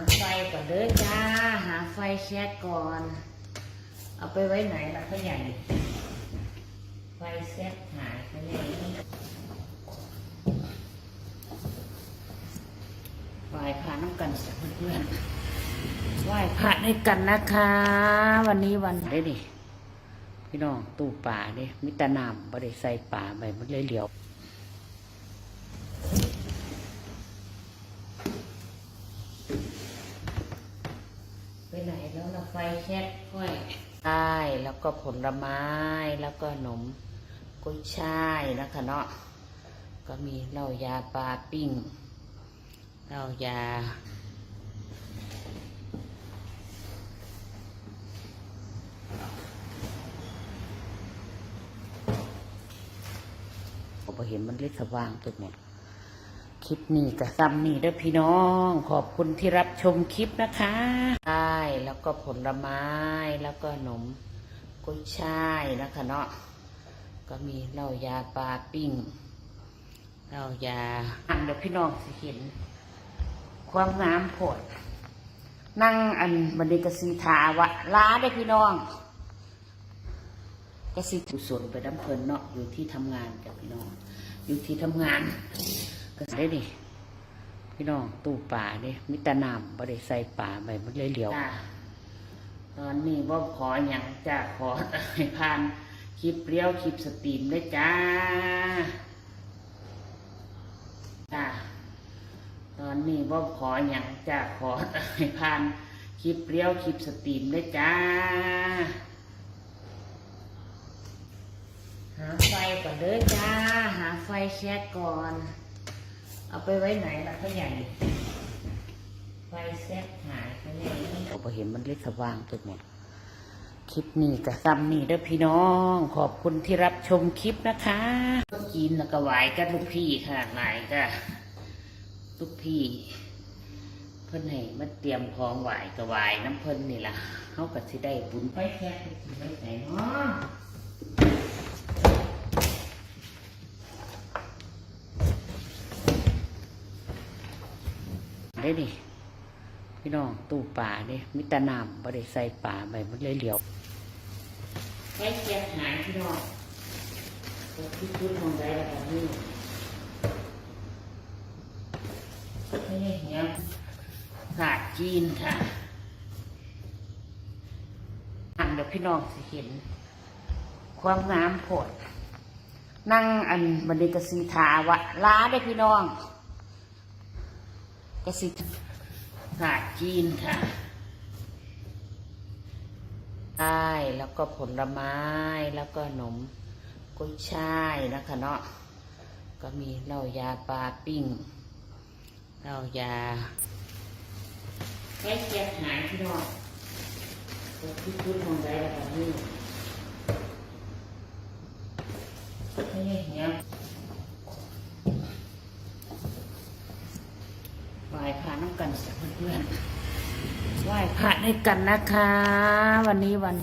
าไฟก่อนเด้อจ้า หาไฟแช็กก่อน เอาไปไว้ไหนล่ะพ่อใหญ่ ไฟแช็กหายไปไหนไหวพระน้ำกันจ้ะเพื่อนๆไหวพระด้วยกันนะคะ วันนี้วันได้ดิพี่น้องตู้ป่าเด้มิตรนามบ่ได้ใส่ป่าไปมันเลยเหลียว ไปไหนแล้วล่ะ ไฟแช็กค่อยใช่แล้วก็ผลไม้แล้วก็ขนมกุ้ยช่ายนะคะเนาะก็มีเหล้ายาปลาปิ้งเหล้ายาผมเห็นมันเล็กสว่างตัวเนี่ยคลิปนี้กับซ้ำนี่เด้อพี่น้อง ขอบคุณที่รับชมคลิปนะคะ แล้วก็ผลไม้แล้วก็ขนมกุ้ยช่ายนะคะเนาะก็มีเหล้ายาปลาปิ้งเหล้ายาอันเดี๋ยวพี่น้องสิเห็น ความงามโผดนั่งอันบันไดกสีทาวะล้าได้พี่น้องกสิกุศลไปน้ำเพลินเนาะอยู่ที่ทำงานกับพี่น้อง อยู่ที่ทำงานก็ได้ดิ พี่น้องตู้ป่าเนี่ยมิตรนามบ่ได้ใส่ป่าไปมันเลยเหลียวตอนนี้บ่ขออย่างจะขอให้ผ่านคลิปเลี้ยวคลิปสตรีมเลยจ้า จ้า ตอนนี้บ่ขออย่างจะขอให้ผ่านคลิปเลี้ยวคลิปสตรีมเลยจ้า หาไฟก่อนเด้อจ้า หาไฟแชกก่อน เอาไปไว้ไหนล่ะพ่อใหญ่ไฟแช็กหายไปไหนผมเห็นมันเล็กสว่างตัวเนี่ยคลิปนี้กับซ้ำนี่เด้อพี่น้อง ขอบคุณที่รับชมคลิปนะคะก็กินแล้วก็ไหวกันลูกพี่ค่ะไหวก็ลูกพี่ เพิ่นให้มาเตรียมของไหวก็ไหวน้ำเพิ่นนี่ล่ะเขาก็สิได้บุญไฟแช็กไปไหนเนาะ ได้ดิพี่น้องตู้ป่าเนี่ยมิตรนามบ่ได้ใส่ป่าไปมันเลยเหลียวไฟเสียหายพี่น้องตัวที่ชุดของใดแล้วกันนี่นี่เนี่ยศาสตร์จีนค่ะอันเดี๋ยวพี่น้องสิเห็น ความงามโผดนั่งอันบันไดกสีทาวะล้าได้พี่น้อง ก็สิศาสตร์จีนค่ะใช่แล้วก็ผลไม้แล้วก็ขนมกุ้ยช่ายนะคะเนาะก็มีเหล้ายาปลาปิ้งเหล้ายาแค่เสียหายพี่น้องตัวที่ชุดของใดแล้วกันนี่นี่เนี่ย ไหว้พระน้ำกันจ้ะเพื่อนๆ ไหว้พระด้วยกันนะคะ วันนี้วัน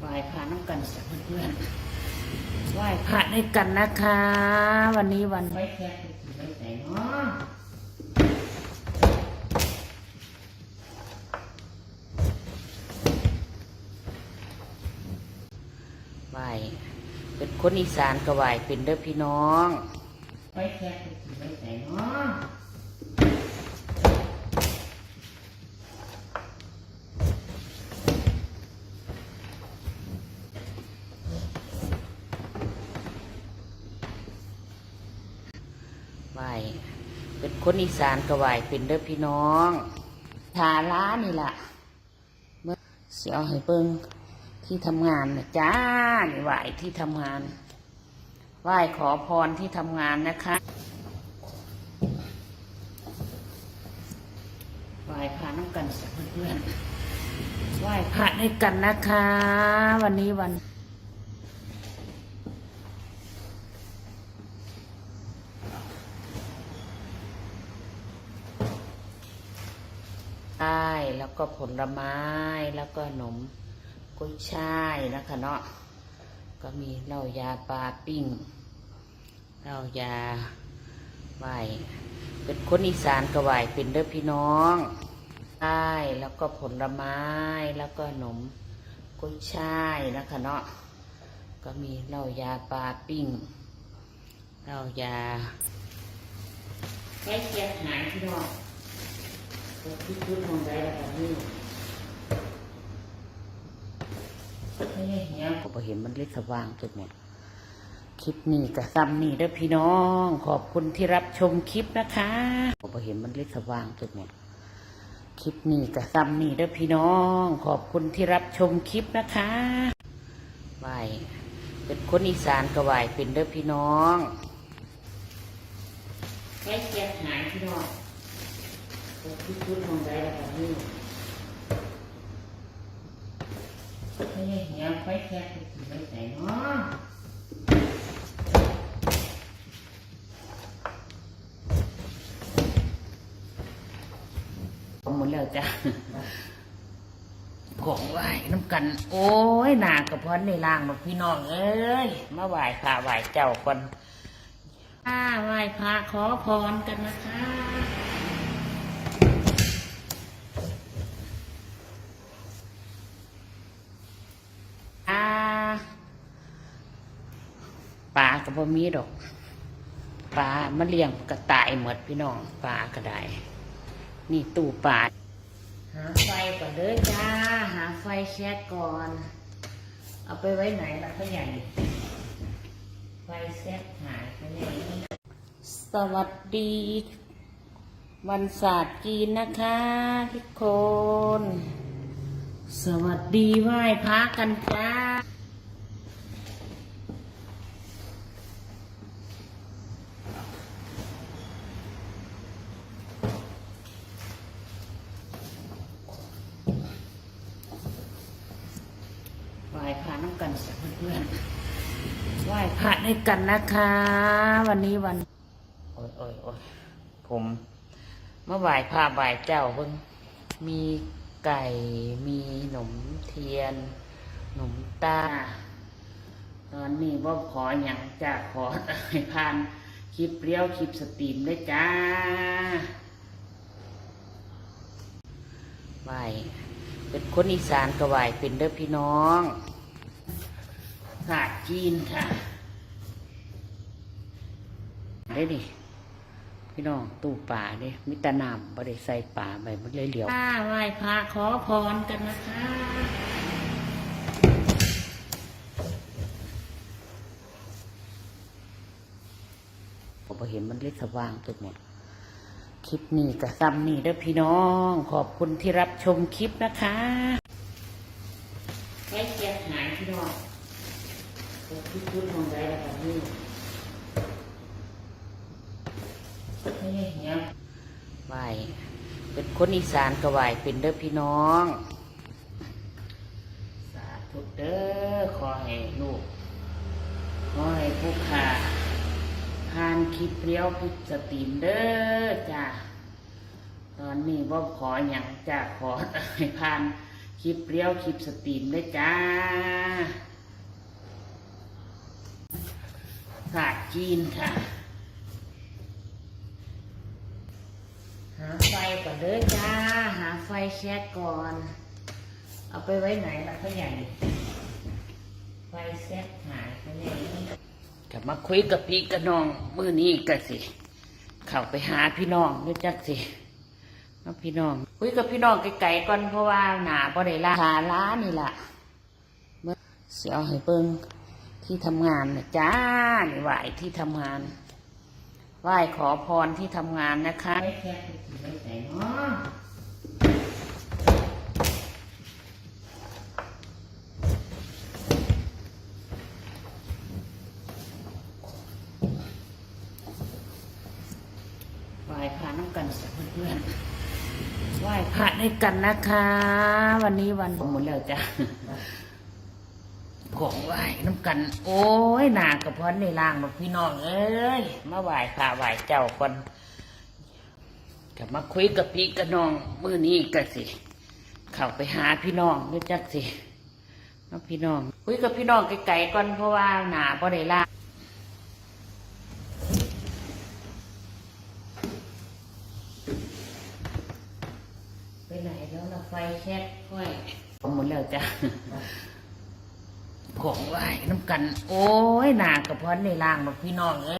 ไหว้พระน้ำกันจ้ะเพื่อนๆไหว้พระด้วยกันนะคะ วันนี้วันไว้แค่ไว้ไหนเนาะไหว้เป็นคนอีสานก็ไหว้เป็นเด้อพี่น้องไว้แค่ไว้ไหนเนาะ เป็นคนอีสานก็ไหวเป็นเด้อพี่น้องทาล้านี่ล่ะเมื่อเสียวให้เบิ่งที่ทำงานนะจ้านี่ไหวที่ทำงาน ไหว้ขอพรที่ทำงานนะคะไหว้พระน้ำกันเพื่อนๆไหว้พระด้วยกันนะคะ วันนี้วัน ใช่ แล้วก็ผลไม้แล้วก็ขนมกุ้ยช่ายนะคะเนาะก็มีเหล้ายาปลาปิ้งเหล้ายาไหวเป็นคนอีสานก็ไหวเป็นเด้อพี่น้องใช่แล้วก็ผลไม้แล้วก็ขนมกุ้ยช่ายนะคะเนาะก็มีเหล้ายาปลาปิ้งเหล้ายาใช้เกียรหายพี่น้อง ก็คิดชุดมองได้แล้วกันนี่ไม่ได้เหี้ยผมเห็นมันเล็กสว่างจุดเนี่ยคลิปนี้กับซ้ำนี่เด้อพี่น้อง ขอบคุณที่รับชมคลิปนะคะผมบ่เห็นมันเล็กสว่างจุดเนี่ยคลิปนี้กับซ้ำนี่เด้อพี่น้อง ขอบคุณที่รับชมคลิปนะคะไหวเป็นคนอีสานก็ไหวเป็นเด้อพี่น้องแค่เกียรหายพี่น้อง ก็คิดชุดมองได้แล้วกันนี่ไม่ได้เหี้ยไฟแค่สิไม่ใส่เนาะหมดแล้วจ้ะของไหวน้ำกัน โอ้ยหนากระเพาะในล่างหมดพี่น้องเอ้ยมาไหวพระไหวเจ้าก่อนอ่าไหวพระขอพรกันนะคะอ่าปลา กระเพามีดอกปลามาเลี้ยงกระต่ายหมดพี่น้องปลากระไดนี่ตู้ปลาหาไฟก่อนเด้อจ้า หาไฟแชกก่อน เอาไปไว้ไหนล่ะพ่อใหญ่ไฟแชกหายไปไหนสวัสดี วันศาสตร์จีนนะคะทุกคน สวัสดีไหว้พระกันจ้า ไหว้พระ น้ำกันจ้ะเพื่อนๆไหว้พระด้วยกันนะคะ วันนี้วัน โอ้ยโอ้ยโอ้ยผมเมื่อไหว้พระไหว้เจ้าเพิ่งมีไก่มีหนมเทียน หนมตาตอนนี้ว่าขออย่างจะขอให้พานคลิปเปรี้ยวคลิปสตรีมด้วยจ้าไหวเป็นคนอีสานก็ไหวเป็นเด้อพี่น้อง ศาสตร์จีนค่ะ ได้ดิพี่น้องตู้ป่าเนี่ยมิตรนามบริใส่ป่าไปมันเลยเหลียวไหว้พระขอพรกันนะคะผมบ่เห็นมันเล็กสว่างจุดเนี่ยคลิปนี้กับซ้ำนี่เด้อพี่น้อง ขอบคุณที่รับชมคลิปนะคะแค่เกียร์หายพี่น้อง พิจุดมองได้แล้วกันนี่ไม่เหี้ยไหวเป็นคนอีสานก็ไหวเป็นเด้อพี่น้อง สาธุเด้อขอให้ลูกขอให้ผู้ขาทานคลิปเปรี้ยวพิสตรีมเด้อจ้าตอนนี้ว่าขออย่างจ้าขอให้พานคลิปเปรี้ยวคลิปสตรีมเด้จ้า ศาสตร์จีนค่ะ หาไฟก่อนเด้อจ้า หาไฟแช็กก่อน เอาไปไว้ไหนล่ะพ่อใหญ่ ไฟแช็กหายไปไหนกลับมาคุยกับพี่กับน้องมือนี้กันสิ เข้าไปหาพี่น้องรู้จักสิน้องพี่น้องคุยกับพี่น้องไกลๆก่อนเพราะว่าหนาบ่ได้ลาขาล้านี่ล่ะเมื่อเสียวให้เบิ่ง ที่ทำงานนะจ้านี่ไหวที่ทำงาน ไหว้ขอพรที่ทำงานนะคะไหว้พระน้ำกันจ้ะเพื่อนๆไหว้พระด้วยกันนะคะ วันนี้วันหมดแล้วจ้ะ ของไหว้น้ำกัน โอ้ยหนากระเพาะในล่างมาพี่น้องเอ้ยมาไหว้พาไหว้เจ้าก่อนกับมาคุยกับพี่กับน้องมือนี้กันสิ เข้าไปหาพี่น้องด้วยจักสิน้องพี่น้องคุยกับพี่น้องไกลๆก่อนเพราะว่าหนาบ่ได้ล่าง ไหนแล้วล่ะไฟแช็กค่อยเอาหมดแล้วจ้ะของไหวน้ำ กัน โอ้ยหนากระเพาะในล่างบอกพี่น้องเอ้ย